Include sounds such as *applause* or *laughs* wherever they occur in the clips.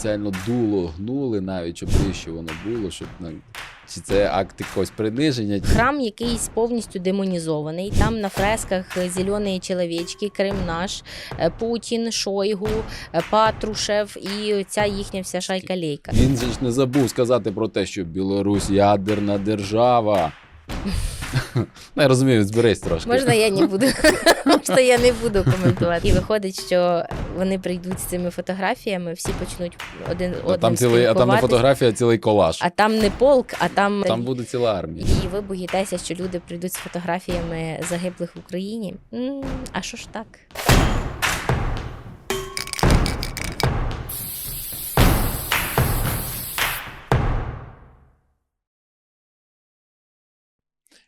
спеціально дуло гнули навіть, щоб вище воно було, щоб ну, чи це акт якогось приниження. Храм якийсь повністю демонізований. Там на фресках зелені чоловічки, Крим наш, е, Путін, Шойгу, е, Патрушев і ця їхня вся шайка лейка. Він же ж не забув сказати про те, що Білорусь ядерна держава. *laughs* Ну, я розумію, зберись трошки. Можна я не буду *laughs* можна я не буду коментувати. І виходить, що вони прийдуть з цими фотографіями, всі почнуть один А одним там, цілий, а там не фотографія, а цілий колаж. А там не полк, а там, Там буде ціла армія. І ви боїтеся, що люди прийдуть з фотографіями загиблих в Україні. А що ж так?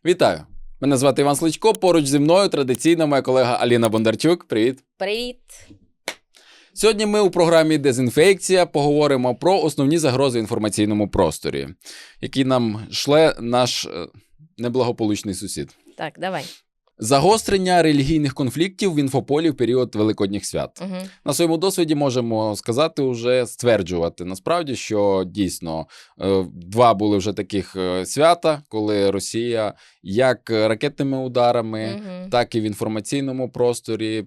Вітаю! Мене звати Іван Сличко. Поруч зі мною традиційно моя колега Аліна Бондарчук. Привіт! Привіт! Сьогодні ми у програмі Дезінфекція поговоримо про основні загрози в інформаційному просторі, які нам шле наш е, неблагополучний сусід. Так, давай. Загострення релігійних конфліктів в інфополі в період великодніх свят. Угу. На своєму досвіді можемо сказати, уже стверджувати насправді, що дійсно е, два були вже таких е, свята, коли Росія як ракетними ударами, Угу. так і в інформаційному просторі е,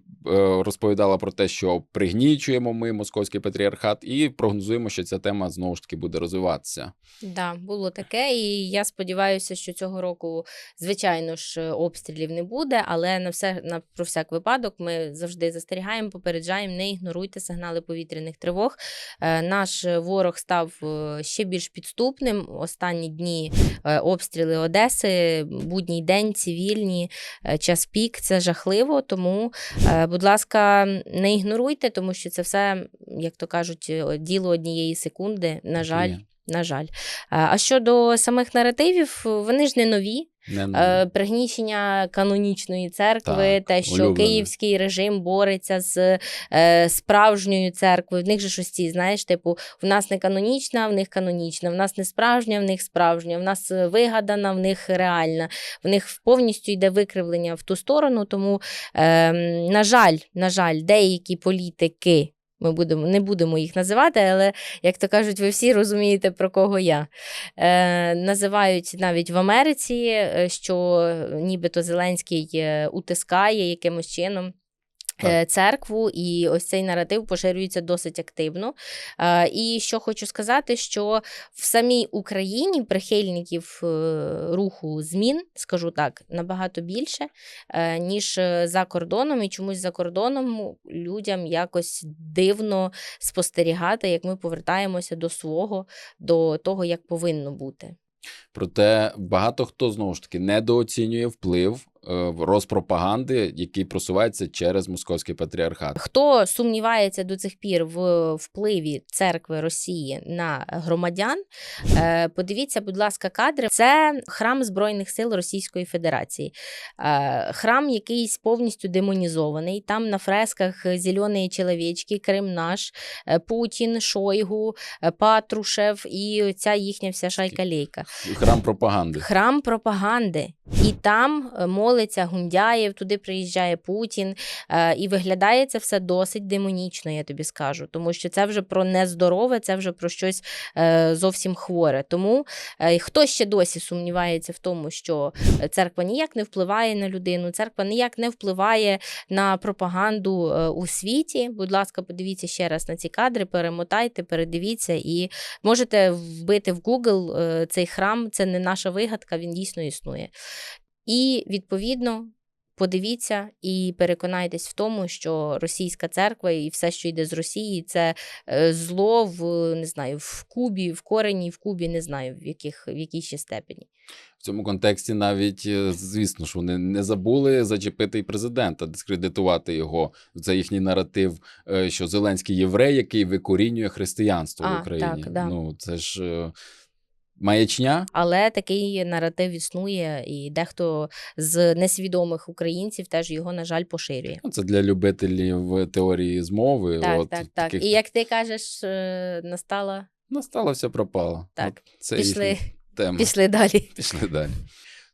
розповідала про те, що пригнічуємо ми московський патріархат, і прогнозуємо, що ця тема знову ж таки буде розвиватися. Да, було таке, і я сподіваюся, що цього року, звичайно ж, обстрілів не буде, але на все на про всяк випадок ми завжди застерігаємо, попереджаємо, не ігноруйте сигнали повітряних тривог. Е, наш ворог став е, ще більш підступним. Останні дні е, обстріли Одеси, будній день, цивільні, час пік. Це жахливо. Тому, будь ласка, не ігноруйте, тому що це все, як то кажуть, діло однієї секунди. На жаль. На жаль. А щодо самих наративів, вони ж не нові. Не, Е, Пригнічення канонічної церкви, Так, те, що улюблене. київський режим бореться з е, справжньою церквою. В них же щось ці, знаєш, типу, в нас не канонічна, в них канонічна, в нас не справжня, в них справжня, в нас е, вигадана, в них реальна. В них повністю йде викривлення в ту сторону. Тому, е, на жаль, на жаль, деякі політики. Ми будемо не будемо їх називати, але як то кажуть, ви всі розумієте, про кого я. Е, називають навіть в Америці, е, що нібито Зеленський е, утискає якимось чином. Е, Церкву і ось цей наратив поширюється досить активно. І що хочу сказати, що в самій Україні прихильників е, руху змін, скажу так, набагато більше, е, ніж за кордоном. І чомусь за кордоном людям якось дивно спостерігати, як ми повертаємося до свого, до того, як повинно бути. Проте багато хто знову ж таки недооцінює вплив розпропаганди, який просувається через московський патріархат. Хто сумнівається до цих пір в впливі церкви Росії на громадян, е, подивіться, будь ласка, кадри. Це храм Збройних сил Російської Федерації. Е, Храм якийсь повністю демонізований. Там на фресках зелені чоловічки, Крим наш, е, Путін, Шойгу, е, Патрушев і ця їхня вся шайка лейка. Храм пропаганди. Храм пропаганди. І там е, молиться Гундяєв, туди приїжджає Путін. е, І виглядає це все досить демонічно, я тобі скажу. Тому що це вже про нездорове, це вже про щось е, зовсім хворе. Тому хто ще досі сумнівається в тому, що церква ніяк не впливає на людину, церква ніяк не впливає на пропаганду у світі. Будь ласка, подивіться ще раз на ці кадри, перемотайте, передивіться і можете вбити в Google цей храм. Це не наша вигадка, він дійсно існує. І відповідно. Подивіться і переконайтесь в тому, що російська церква і все, що йде з Росії, це е, зло в не знаю, в Кубі, в корені, в Кубі, не знаю в яких в якій ще степені. В цьому контексті навіть, е, звісно ж, вони не забули зачепити і президента, дискредитувати його. Це їхній наратив, е, що Зеленський єврей, який викорінює християнство А, в Україні. так, да. Ну це ж маячня. Але такий наратив існує, і дехто з несвідомих українців теж його, на жаль, поширює. Ну, Це для любителів теорії змови. Так, От, так, так. таких- І як ти кажеш, настала. настала все пропало. Так, От це пішли, їхня тема. пішли далі. Пішли далі.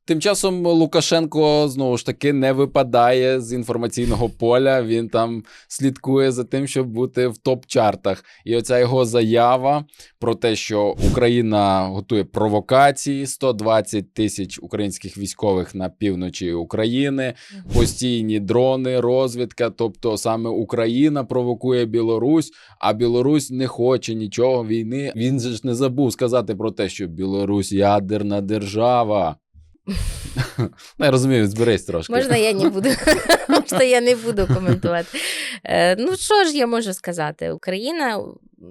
Тим часом Лукашенко знову ж таки не випадає з інформаційного поля. Він там слідкує за тим, щоб бути в топ-чартах. І оця його заява про те, що Україна готує провокації, 120 тисяч українських військових на півночі України, постійні дрони, розвідка. Тобто саме Україна провокує Білорусь, а Білорусь не хоче нічого війни. Він же ж не забув сказати про те, що Білорусь ядерна держава. Ну, я розумію, зберись трошки. Можна я не буду, *laughs* Можна я не буду коментувати. Е, Ну, що ж я можу сказати? Україна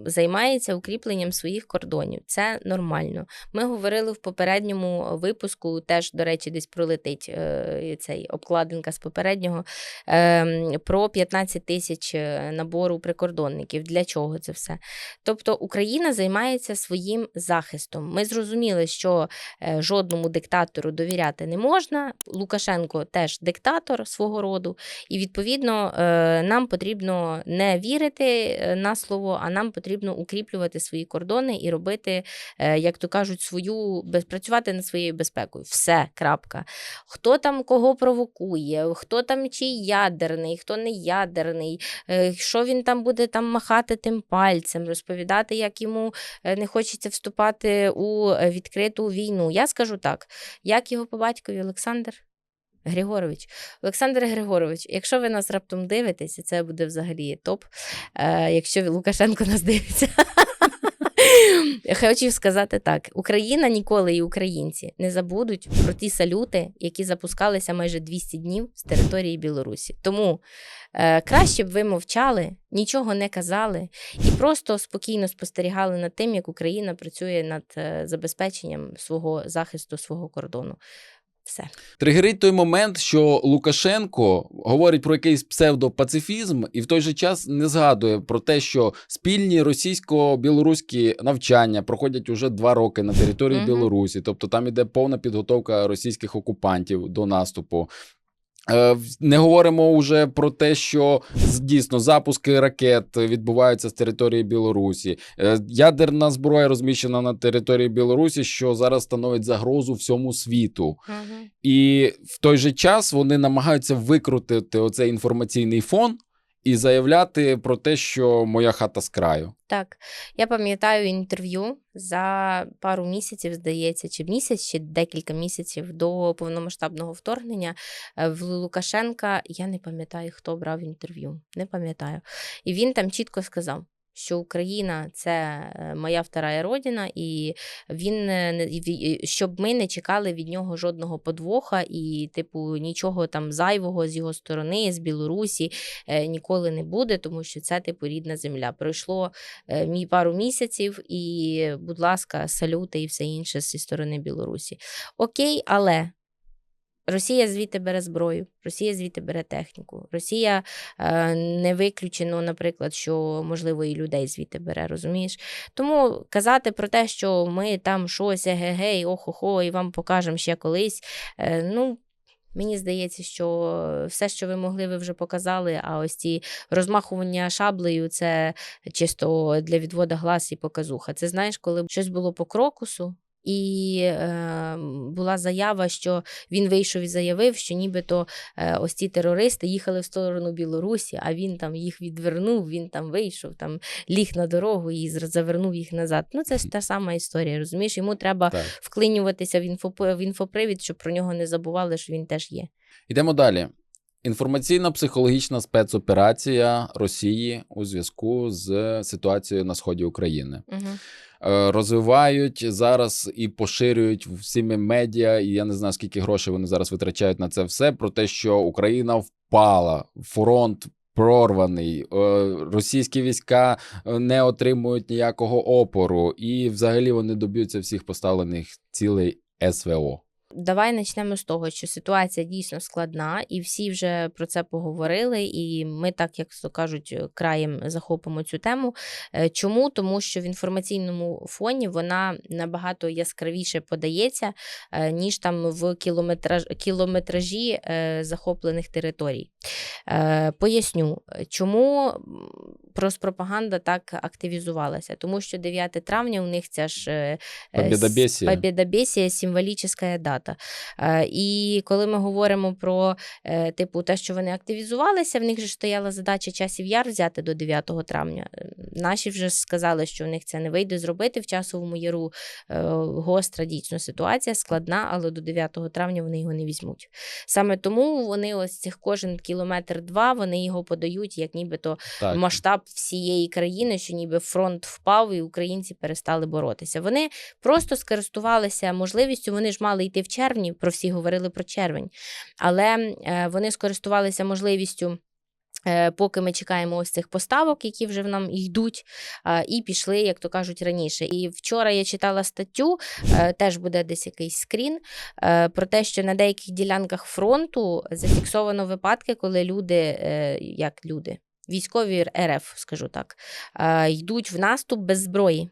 займається укріпленням своїх кордонів. Це нормально. Ми говорили в попередньому випуску, теж, до речі, десь пролетить е, цей обкладинка з попереднього, е, про 15 тисяч е, набору прикордонників. Для чого це все? Тобто Україна займається своїм захистом. Ми зрозуміли, що жодному диктатору довіряти не можна. Лукашенко теж диктатор свого роду, і відповідно е, нам потрібно не вірити е, на слово, а нам потрібно укріплювати свої кордони і робити, е, як то кажуть, свою працювати над своєю безпекою. Все, крапка. Хто там кого провокує, хто там чи ядерний, хто не ядерний, що він там буде там махати тим пальцем, розповідати, як йому не хочеться вступати у відкриту війну. Я скажу так, як його по батькові Олександр. Григорович, Олександр Григорович, якщо ви нас раптом дивитеся, це буде взагалі топ. Е, якщо Лукашенко нас дивиться. *laughs* Хочу сказати так: Україна ніколи і українці не забудуть про ті салюти, які запускалися майже 200 днів з території Білорусі. Тому е, краще б ви мовчали, нічого не казали і просто спокійно спостерігали над тим, як Україна працює над е, забезпеченням свого захисту свого кордону. Все. Тригерить той момент, що Лукашенко говорить про якийсь псевдопацифізм і в той же час не згадує про те, що спільні російсько-білоруські навчання проходять уже два роки на території Білорусі, тобто там іде повна підготовка російських окупантів до наступу. Е, Не говоримо вже про те, що дійсно запуски ракет відбуваються з території Білорусі. Е, Ядерна зброя розміщена на території Білорусі, що зараз становить загрозу всьому світу. І в той же час вони намагаються викрутити оцей інформаційний фон і заявляти про те, що моя хата з краю. Так, я пам'ятаю інтерв'ю за пару місяців, здається, чи місяць, чи декілька місяців до повномасштабного вторгнення е, в Лукашенка. Я не пам'ятаю, хто брав інтерв'ю. Не пам'ятаю. І він там чітко сказав. Що Україна це е, моя вторая родина, і він е, щоб ми не чекали від нього жодного подвоха, і, типу, нічого там зайвого з його сторони, з Білорусі е, ніколи не буде, тому що це типу рідна земля. Пройшло мій пару місяців, і, будь ласка, салюти і все інше зі сторони Білорусі. Окей, але. Росія звідти бере зброю, Росія звідти бере техніку. Росія е, не виключено, наприклад, що можливо і людей звідти бере, розумієш? Тому казати про те, що ми там щось егегей, охо-хо, і вам покажемо ще колись. Е, ну, мені здається, що все, що ви могли, ви вже показали. А ось ці розмахування шаблею це чисто для відвода глаз і показуха. Це знаєш, коли щось було по крокусу. І е, була заява, що він вийшов і заявив, що нібито е, ось ці терористи їхали в сторону Білорусі, а він там їх відвернув, він там вийшов, там ліг на дорогу і завернув їх назад. Ну, це ж та сама історія, розумієш? Йому треба Так. вклинюватися в, інфоп- в інфопривід, щоб про нього не забували, що він теж є. Йдемо далі. Інформаційна психологічна спецоперація Росії у зв'язку з ситуацією на сході України. Угу. Розвивають зараз і поширюють всіми медіа, і я не знаю, скільки грошей вони зараз витрачають на це все. Про те, що Україна впала, фронт прорваний, е, російські війська е, не отримують ніякого опору, і взагалі вони доб'ються всіх поставлених цілей СВО. Давай почнемо з того, що ситуація дійсно складна, і всі вже про це поговорили. І ми, так як то кажуть, краєм захопимо цю тему. Е, Чому? Тому що в інформаційному фоні вона набагато яскравіше подається, е, ніж там в кілометраж, кілометражі е, захоплених територій. Е, Поясню, чому м, пропаганда так активізувалася, тому що 9 травня у них ця ж е, е, Побєдобєсія. Побєдобєсія символічна дата. Е, І коли ми говоримо про типу те, що вони активізувалися, в них же стояла задача часів яр взяти до 9 травня. Наші вже сказали, що в них це не вийде зробити в часовому яру. Гостра дійсно ситуація складна, але до 9 травня вони його не візьмуть. Саме тому вони ось цих кожен кілометр два вони його подають як нібито Так. масштаб всієї країни, що ніби фронт впав і українці перестали боротися. Вони просто скористувалися можливістю. Вони ж мали йти в червні. Про всі говорили про червень, але е, вони скористувалися можливістю. е, Поки ми чекаємо ось цих поставок, які вже в нам йдуть, і пішли, як то кажуть, раніше. І вчора я читала статтю, е, теж буде десь якийсь скрін, про те, що на деяких ділянках фронту зафіксовано випадки, коли люди, як люди, військові РФ, скажу так, йдуть в наступ без зброї.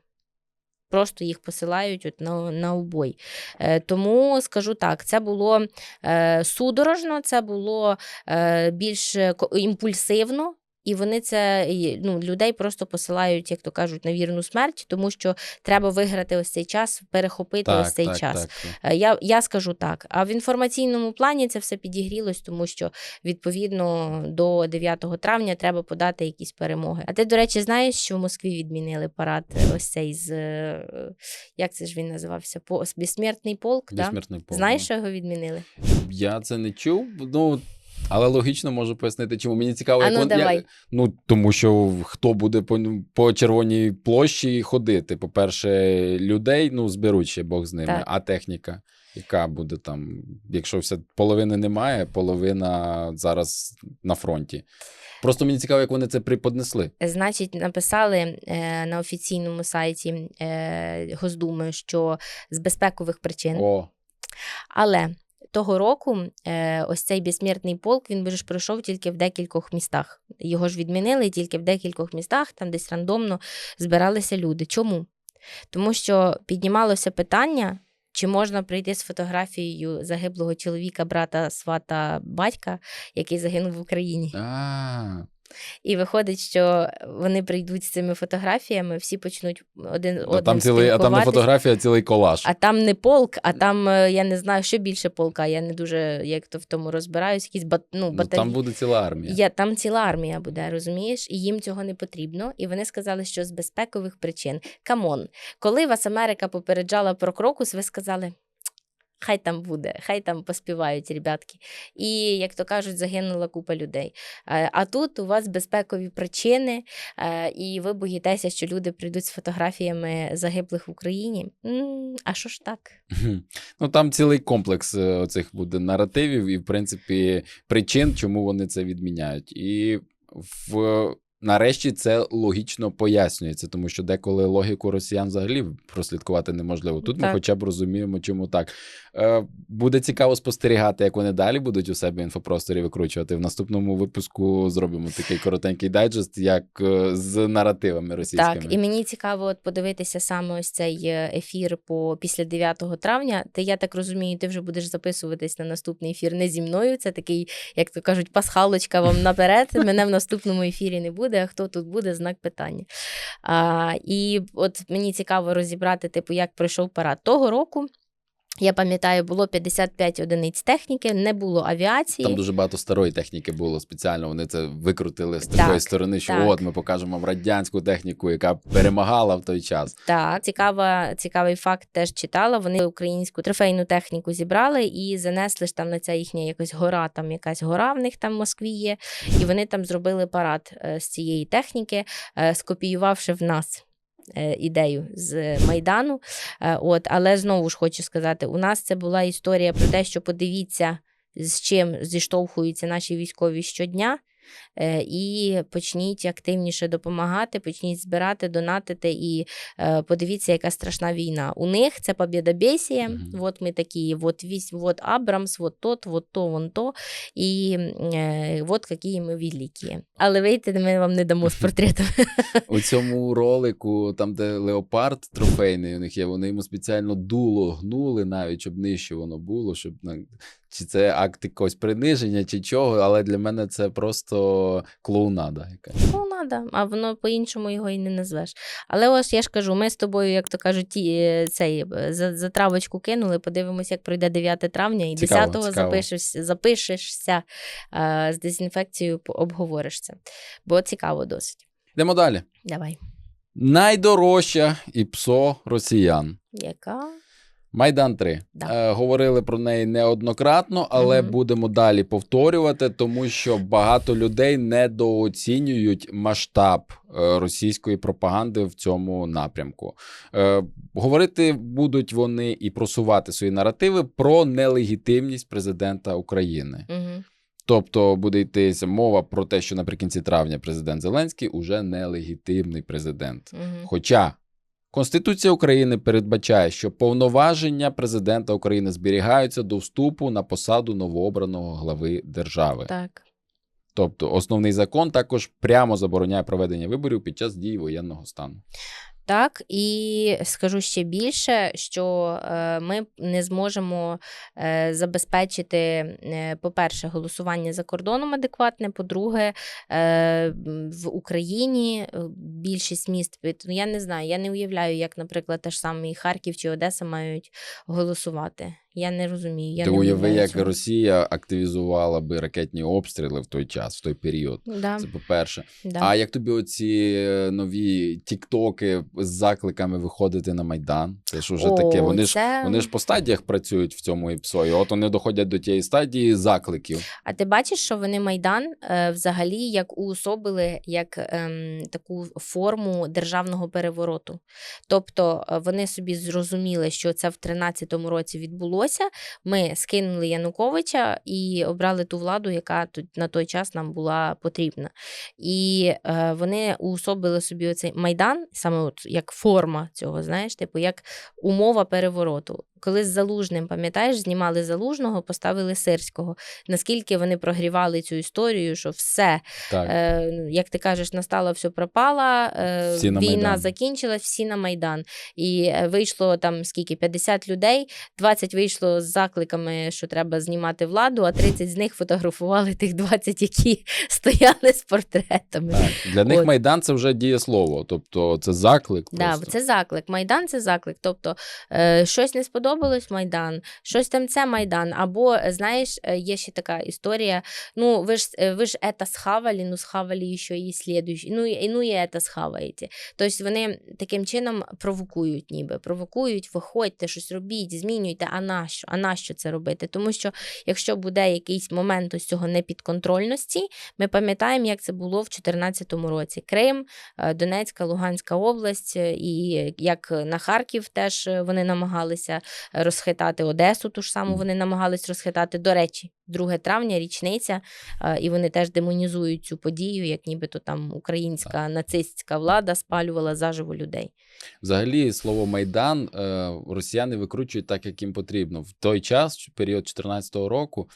Просто їх посилають от на, на убой. Е, тому скажу так, це було е, судорожно, це було е, більш е, імпульсивно. І вони це ну, людей просто посилають, як то кажуть, на вірну смерть, тому що треба виграти ось цей час, перехопити ось цей час. Так, так. Е, Я, я скажу так. А в інформаційному плані це все підігрілось, тому що відповідно до 9 травня треба подати якісь перемоги. А ти, до речі, знаєш, що в Москві відмінили парад е, ось цей з е, як це ж він називався? По безсмертний полк. Да? Полк, Знаєш, що його відмінили? Я це не чув. Ну, але логічно можу пояснити, чому мені цікаво, А як ну, вон- давай. як- ну тому що хто буде по, по червоній площі ходити? По-перше, людей ну зберуть ще Бог з ними, Так. а техніка, яка буде там, якщо вся половини немає, половина зараз на фронті. Просто мені цікаво, як вони це приподнесли. Значить, написали е, на офіційному сайті е, Госдуми, що з безпекових причин. О, Але того року е, ось цей безсмертний полк він ж пройшов тільки в декількох містах. Його ж відмінили тільки в декількох містах, там десь рандомно збиралися люди. Чому? Тому що піднімалося питання. Чи можна прийти з фотографією загиблого чоловіка, брата, свата, батька, який загинув в Україні? а, І виходить, що вони прийдуть з цими фотографіями, всі почнуть один а одним там цілий, а там не фотографія, а цілий колаж. А там не полк, а там е, я не знаю, що більше полка. Я не дуже як то в тому розбираюсь. Якісь бат, ну, ну, там буде ціла армія. Я, там ціла армія буде, розумієш? І їм цього не потрібно. І вони сказали, що з безпекових причин. Камон, коли вас Америка попереджала про крокус, ви сказали. Хай там буде, хай там поспівають ребятки. І, як то кажуть, загинула купа людей. Е, А тут у вас безпекові причини, е, і ви боїтеся, що люди прийдуть з фотографіями загиблих в Україні. А що ж так? Ну там цілий комплекс е, оцих буде наративів і, в принципі, причин, чому вони це відміняють. І в. Нарешті це логічно пояснюється, тому що деколи логіку росіян взагалі прослідкувати неможливо. Тут ми хоча б розуміємо, чому так. Е, буде цікаво спостерігати, як вони далі будуть у себе інфопросторі викручувати. В наступному випуску зробимо такий коротенький дайджест, як е, з наративами російськими. Так, і мені цікаво от подивитися саме ось цей е, ефір по після 9 травня. Ти я так розумію, ти вже будеш записуватись на наступний ефір не зі мною. Це такий, як то кажуть, пасхалочка вам наперед. Мене в наступному ефірі не буде. А хто тут буде? Знак питання. А, і от мені цікаво розібрати, типу, як пройшов парад того року. Я пам'ятаю, було 55 одиниць техніки, не було авіації. Там дуже багато старої техніки було спеціально. Вони це викрутили з Так, такої сторони, що так. от ми покажемо вам радянську техніку, яка перемагала в той час. Так, цікава, цікавий факт теж читала. Вони українську трофейну техніку зібрали і занесли ж там на ця їхня якась гора, там якась гора в них там в Москві є. І вони там зробили парад е, з цієї техніки, е, скопіювавши в нас. Е, Ідею з Майдану. Е, От, але знову ж хочу сказати: у нас це була історія про те, що подивіться, з чим зіштовхуються наші військові щодня. Е, І почніть активніше допомагати, почніть збирати, донатити і е, подивіться, яка страшна війна. У них це побєдобєсія. Мгм. От ми такі, от вісь, от Абрамс, от тот, от то, вон то. І е, от які ми великі. Але вийти ми вам не дамо з *laughs* портретом. У цьому ролику, там, де леопард трофейний у них є, вони йому спеціально дуло гнули навіть, щоб нижче воно було, щоб чи це акт якогось приниження, чи чого, але для мене це просто клоунада. якась. Надо, а воно по-іншому його і не назвеш. Але ось я ж кажу, ми з тобою, як то кажуть, ті, е, цей, е, за, за травочку кинули, подивимося, як пройде 9 травня, і Цікаво, 10-го цікаво. запишеш, запишешся е, з дезінфекцією, обговориш це. Бо цікаво досить. Йдемо далі. Давай. Найдорожча ІПСО росіян. Яка? Майдан 3. Да. Е, говорили про неї неоднократно, але Мгм. будемо далі повторювати, тому що багато людей недооцінюють масштаб е, російської пропаганди в цьому напрямку. Е, говорити будуть вони і просувати свої наративи про нелегітимність президента України. Угу. Тобто буде йтися мова про те, що наприкінці травня президент Зеленський уже нелегітимний президент. Угу. Хоча Конституція України передбачає, що повноваження президента України зберігаються до вступу на посаду новообраного глави держави. Так. Тобто, основний закон також прямо забороняє проведення виборів під час дії воєнного стану. Так, і скажу ще більше, що е, ми не зможемо е, забезпечити, е, по-перше, голосування за кордоном адекватне. По-друге, в Україні більшість міст ну, я не знаю, я не уявляю, як, наприклад, теж саме Харків чи Одеса мають голосувати. Я не розумію. Я Ти не уяви, як цього. Росія активізувала би ракетні обстріли в той час, в той період. Да, Це по-перше. да. А як тобі оці е, нові тіктоки з закликами виходити на Майдан? Це ж уже О, таке. Вони ж вони ж по стадіях працюють в цьому ІПСО, і от вони доходять до тієї стадії закликів. А ти бачиш, що вони Майдан е, взагалі як уособили як ем, таку форму державного перевороту. Тобто е, вони собі зрозуміли, що це в 13-му році відбулося. Ми скинули Януковича і обрали ту владу, яка тут на той час нам була потрібна. І е, вони уособили собі оцей майдан, саме от як форма цього, знаєш, типу, як умова перевороту. Коли з залужним, пам'ятаєш, знімали залужного, поставили сирського. Наскільки вони прогрівали цю історію, що все, Так. е, ну, як ти кажеш, настало все пропало, е, війна закінчилась, всі на Майдан. І е, вийшло там скільки 50 людей, 20 вийшло з закликами, що треба знімати владу, а 30 з них фотографували тих 20, які *laughs* стояли з портретами. Так, для них От. майдан це вже дієслово, тобто це заклик. Да, це заклик. Майдан це заклик. Тобто е, щось не сподобалось Майдан, щось там це Майдан. Або, е, знаєш, е, є ще така історія. Ну, ви ж, е, ви ж это схавали, ну схавали ще і слідуючі. Ну, і, ну і это схаваєте. Тобто вони таким чином провокують, ніби провокують, виходьте, щось робіть, змінюйте. А нащо? А нащо це робити? Тому що якщо буде якийсь момент ось цього непідконтрольності, ми пам'ятаємо, як це було в 2014 році. Крим, Донецька, Луганська область, і як на Харків теж вони намагалися розхитати Одесу, ту ж саму вони намагались розхитати. До речі, 2 травня, річниця, е, і вони теж демонізують цю подію, як нібито там українська нацистська влада спалювала заживо людей. Взагалі, слово майдан е, росіяни викручують так, як їм потрібно. В той час, період 14-го року,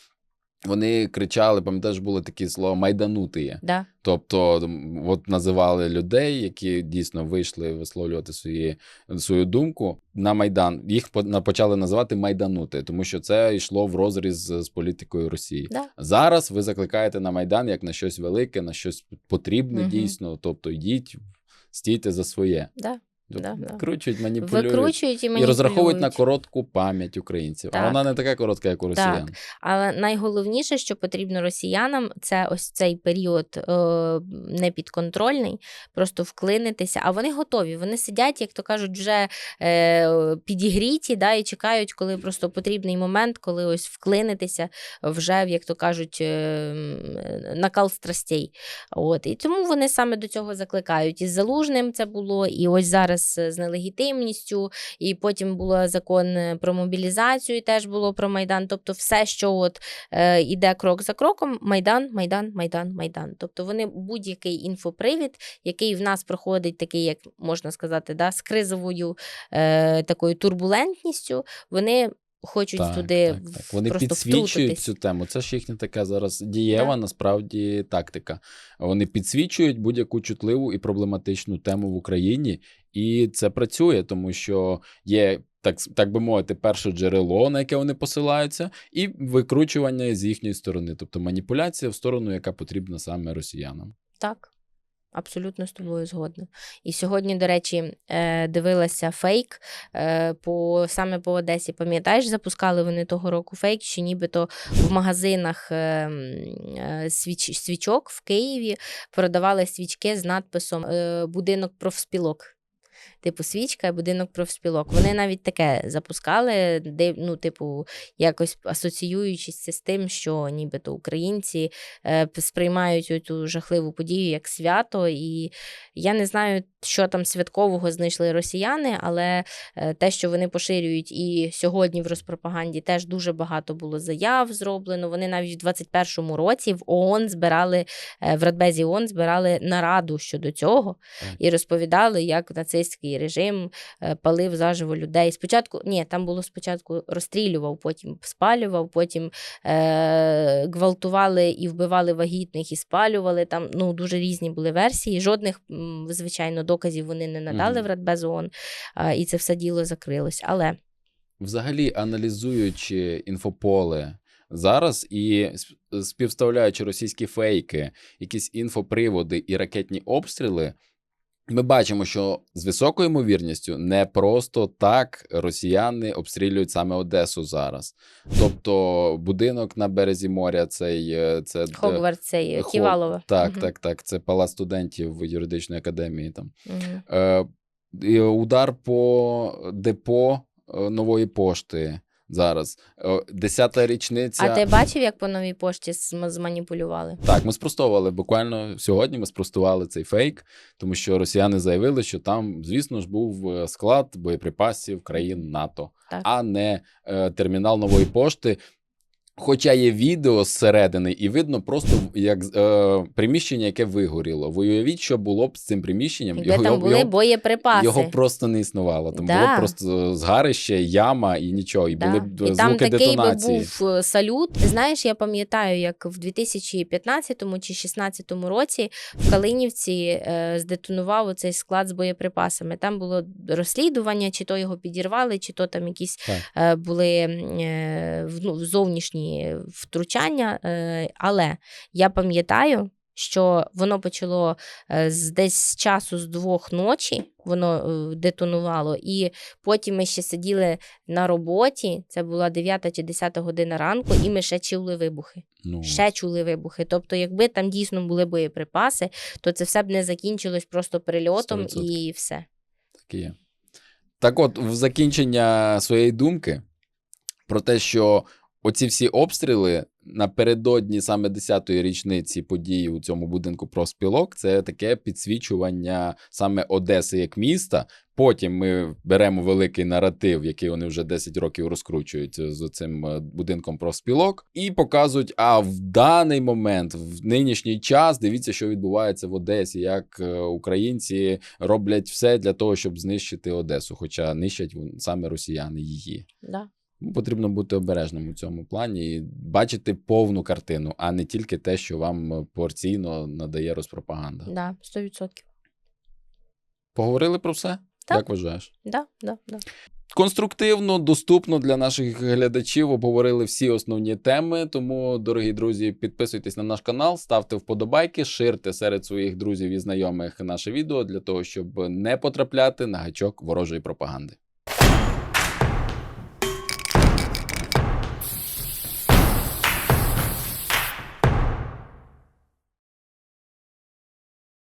вони кричали, пам'ятаєш, були такі слова майданутиє. Да? Тобто, от називали людей, які дійсно вийшли висловлювати свої, свою думку на Майдан. Їх почали називати майданути, тому що це йшло в розріз з, з політикою Росії. Да. Зараз ви закликаєте на Майдан як на щось велике, на щось потрібне Мгм. дійсно. Тобто йдіть, стійте за своє. Да. Да, да. Викручують, маніпулюють. Викручують і І розраховують на коротку пам'ять українців. А вона не така коротка, як у росіян. Але найголовніше, що потрібно росіянам, це ось цей період е, непідконтрольний, просто вклинитися. А вони готові. Вони сидять, як то кажуть, вже е, підігріті, да, і чекають, коли просто потрібний момент, коли ось вклинитися вже, як то кажуть, е, накал страстей. От. І тому вони саме до цього закликають. І з залужним це було, і ось зараз з нелегітимністю, і потім було закон е, про мобілізацію, і теж було про Майдан. Тобто, все, що от е, іде крок за кроком, Майдан, Майдан, Майдан, Майдан. Тобто вони будь-який інфопривід, який в нас проходить, такий, як можна сказати, да, з кризовою е, такою турбулентністю, вони. Хочуть туди так, так. Вони просто підсвічують втрутитись. цю тему. Це ж їхня така зараз дієва, насправді тактика. Вони підсвічують будь-яку чутливу і проблематичну тему в Україні, і це працює, тому що є так, так би мовити, перше джерело, на яке вони посилаються, і викручування з їхньої сторони, тобто маніпуляція в сторону, яка потрібна саме росіянам. Так. Абсолютно з тобою згодна. І сьогодні, до речі, е, дивилася фейк е, по, саме по Одесі. Пам'ятаєш, запускали вони того року фейк, що нібито в магазинах е, свіч, свічок в Києві продавали свічки з надписом Будинок профспілок. Типу, свічка і будинок профспілок. Вони навіть таке запускали, де, ну, типу, якось асоціюючись з тим, що нібито українці е, сприймають цю жахливу подію як свято. І я не знаю, що там святкового знайшли росіяни, але е, те, що вони поширюють і сьогодні в розпропаганді, теж дуже багато було заяв зроблено. Вони навіть в 21-му році в ООН збирали е, в Радбезі ООН збирали нараду щодо цього і розповідали, як нацистський режим е, палив заживо людей. Спочатку ні, там було спочатку розстрілював, потім спалював, потім е, гвалтували і вбивали вагітних і спалювали. Там ну дуже різні були версії. Жодних, звичайно, доказів вони не надали Мгм. в Радбез ООН, а, і це все діло закрилось. Але Взагалі, аналізуючи інфополе зараз і співставляючи російські фейки, якісь інфоприводи і ракетні обстріли, ми бачимо, що з високою ймовірністю не просто так росіяни обстрілюють саме Одесу зараз. Тобто будинок на березі моря, цей е, це де- Хогвартс цей Хог- Ківалова. Так, Мгм. так, так. Це палац студентів юридичної академії. Там Мгм. Е, удар по депо е, нової пошти зараз. Десята річниця. А ти бачив, як по новій пошті зманіпулювали? Так, ми спростовували буквально сьогодні. Ми спростували цей фейк, тому що росіяни заявили, що там, звісно ж, був е, склад боєприпасів країн НАТО, Так. а не е, термінал нової пошти. Хоча є відео зсередини, і видно просто як е, приміщення, яке вигоріло. Ви уявіть, що було б з цим приміщенням. Якби там були боєприпаси. Його просто не існувало. Там Да. було просто згарище, яма і нічого. І Да. були б і звуки там такий детонації. би був е, салют. Ти знаєш, я пам'ятаю, як в 2015 чи 2016 році в Калинівці е, здетонував цей склад з боєприпасами. Там було розслідування, чи то його підірвали, чи то там якісь е, були е, ну, зовнішні втручання. Е, але я пам'ятаю. Що воно почало е, з десь з часу з двох ночі, воно е, детонувало, і потім ми ще сиділи на роботі. Це була 9 чи 10 година ранку, і ми ще чули вибухи. Ну, Ще чули вибухи. Тобто, якби там дійсно були боєприпаси, то це все б не закінчилось просто прильотом 100%. і все. так є. Так от, в закінчення своєї думки про те, що оці всі обстріли напередодні саме 10-ї річниці події у цьому будинку профспілок, це таке підсвічування саме Одеси як міста. Потім ми беремо великий наратив, який вони вже 10 років розкручують з цим е, будинком профспілок, і показують: а в даний момент, в нинішній час, дивіться, що відбувається в Одесі, як е, українці роблять все для того, щоб знищити Одесу, хоча нищать саме росіяни її. Да. Потрібно бути обережним у цьому плані і бачити повну картину, а не тільки те, що вам е, порційно надає розпропаганда. Да, 100%. Поговорили про все? Так. Як вважаєш? Да, да, да. Конструктивно, доступно для наших глядачів обговорили всі основні теми. Тому, дорогі друзі, підписуйтесь на наш канал, ставте вподобайки, ширте серед своїх друзів і знайомих наше відео для того, щоб не потрапляти на гачок ворожої пропаганди.